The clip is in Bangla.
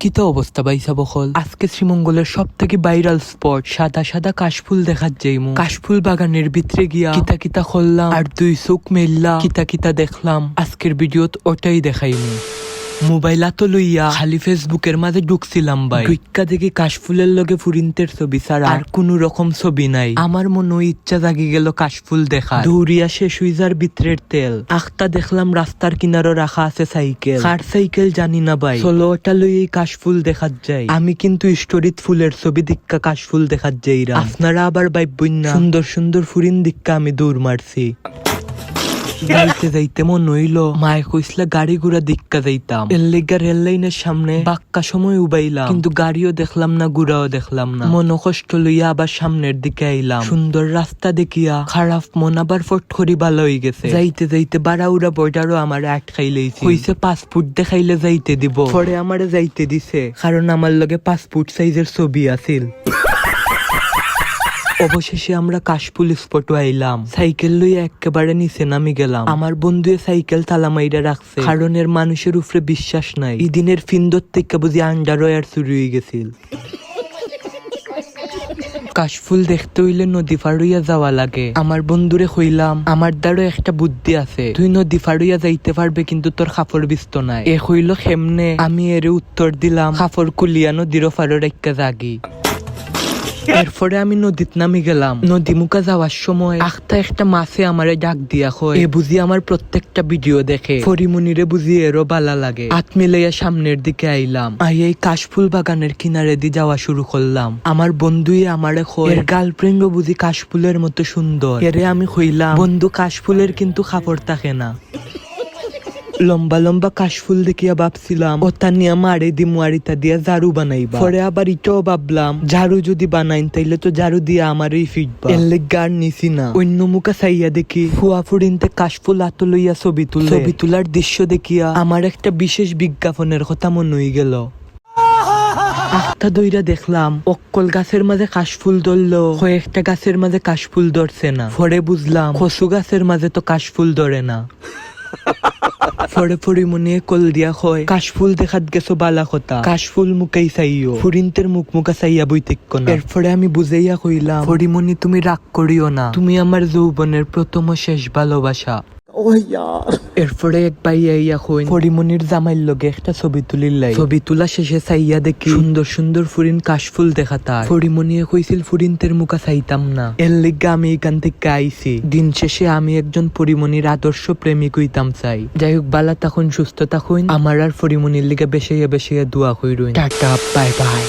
কি তো অবস্থা বাইসা বখল। আজকে শ্রীমঙ্গলের সব থেকে ভাইরাল স্পট সাদা সাদা কাশফুল দেখার যাইমু। কাশফুল বাগানের ভিতরে গিয়া কিতা কিতা করলাম আর দুই চোখ মেললা কিতা কিতা দেখলাম। আজকের ভিডিওত ওটাই দেখাইমু। মোবাইল আতো লইয়া খালি ফেসবুকের মাঝে ঢুকছিলাম ভাই। ঢুক্কা দেখি কাশফুলের লগে ফুরিন্তের ছবি ছাড়া। আর কোন রকম ছবি নাই। আমার মনে ইচ্ছা জাগি গেল কাশফুল দেখা দৌড়িয়া শেষ সুইজার বিত্রের তেল। আখতা দেখলাম রাস্তার কিনারও রাখা আছে সাইকেল। কার সাইকেল জানি না ভাই। চলো ওটা লইয়েই কাশফুল দেখাত যাই। আমি কিন্তু স্টোরিত ফুলের ছবি দিক্কা কাশফুল দেখাত যাই আপনারা আবার বাইবই না। সুন্দর সুন্দর ফুরিন দিক্কা আমি দৌড় মারছি। যাইতে যাইতে মন হইল মায়ে কইসলা গাড়ি ঘোড়া দিক্কা যাইতাম এর লেগা রেল লাইনের সামনে বাক্কা সময় উবাইলাম কিন্তু গাড়িও দেখলাম না গুড়াও দেখলাম না মন কষ্ট লইয়া আবার সামনের দিকে আইলাম সুন্দর রাস্তা দেখিয়া খারাপ মন আবার ফট করি ভালো হয়ে গেছে যাইতে যাইতে বাড়াউড়া বয়টারও আমার আটকাই লইছে কইছে পাসপোর্ট দেখাইলে যাইতে দিব পরে আমারে যাইতে দিছে কারণ আমার লগে পাসপোর্ট সাইজের ছবি আছিল অবশেষে আমরা কাশফুল স্পট আইলাম। সাইকেল লইয়া একেবারে নিচে নামি গেলাম। আমার বন্ধু সাইকেল তালা মাইরা রাখছে। কারণ এর মানুষের উপরে বিশ্বাস নাই। ইদিনের ফিন্দর থেকে বুঝি আন্ডার ওয়ার চুরি হয়ে গেছিল। কাশফুল দেখতে হইলে নদী ফাড়ুইয়া যাওয়া লাগে। আমার বন্ধুরে হইলাম আমার দ্বারও একটা বুদ্ধি আছে। তুই নদী ফাড়ুইয়া যাইতে পারবে কিন্তু তোর খাফর বিস্ত নাই। এ হইল খেমনে আমি এর উত্তর দিলাম, খাফর কুলিয়া নদীর ফাড়ো রেখা জাগি। এরপরে আমি নদীত নামি গেলাম। নদী মুখা যাওয়ার সময় আখতা একটা মাছে আমারে ডাক দিয়া কয়, এ বুঝি আমার প্রত্যেকটা ভিডিও দেখে। ফরিমুনিরে বুঝি এরও বালা লাগে। হাত মিলাইয়া সামনের দিকে আইলাম। আই এই কাশফুল বাগানের কিনারে দিয়ে যাওয়া শুরু করলাম। আমার বন্ধুই আমারে কয়, এর গার্লফ্রেন্ডও বুঝি কাশফুলের মতো সুন্দর। এরে আমি হইলাম। বন্ধু কাশফুলের কিন্তু খাপড় থাকে না। লম্বা লম্বা কাশফুল দেখিয়া ভাবছিলাম ওটা নিয়ে মারে দি মুয়ারিতা দিয়া ঝাড়ু বানাইবা। পরে আবার ইটাও ভাবলাম, ঝাড়ু যদি বানাইন, তাইলে তো ঝাড়ু দিয়ে আমারই ফিটবা। এর লেগে আর নিছি না। অন্য মুখা চাইয়া দেখি, ফুয়া ফুরিনতে কাশফুল আত লইয়া ছবি তুলে। ছবি তোলার দৃশ্য দেখিয়া আমার একটা বিশেষ বিজ্ঞাপনের কথা মনে হয়ে গেল। আখটা দইরা দেখলাম, অক্কল গাছের মাঝে কাশফুল ধরলো। কয়েকটা গাছের মাঝে কাশফুল ধরছে না। পরে বুঝলাম, কচু গাছের মাঝে তো কাশফুল ধরে না। ফরে ফরি মনে কল দিয়া হয়। কাশফুল দেখাত গেছো বালা কথা। কাশফুল মুখাই চাইও। ফুরিন্তের মুখ মুখা চাইয়া বই তেক্ক না এরপরে আমি বুঝাইয়া কইলাম ফরিমণি তুমি রাগ করিও না। তুমি আমার যৌবনের প্রথম ও শেষ ভালোবাসা। এরপরে এক ভাইয়া ইয়া কইন ফরিমনির জামাইর লগে একটা ছবি তুলির লাই ছবি তোলা শেষে চাইয়া দেখি সুন্দর সুন্দর ফুরিন কাশফুল দেখা তার। ফরিমনিয়ে কইছিল ফুরিনতের মুখা চাইতাম না। এর লিগা আমি এখান থেকে আইছি। দিন শেষে আমি একজন পরিমনির আদর্শ প্রেমিক হইতাম চাই। যাই হোক বালা তখন সুস্থ তখন আমার আর পরিমনির লিগে বেশাইয়া বেশাইয়া দোয়া কইরুন টাটা বাই বাই।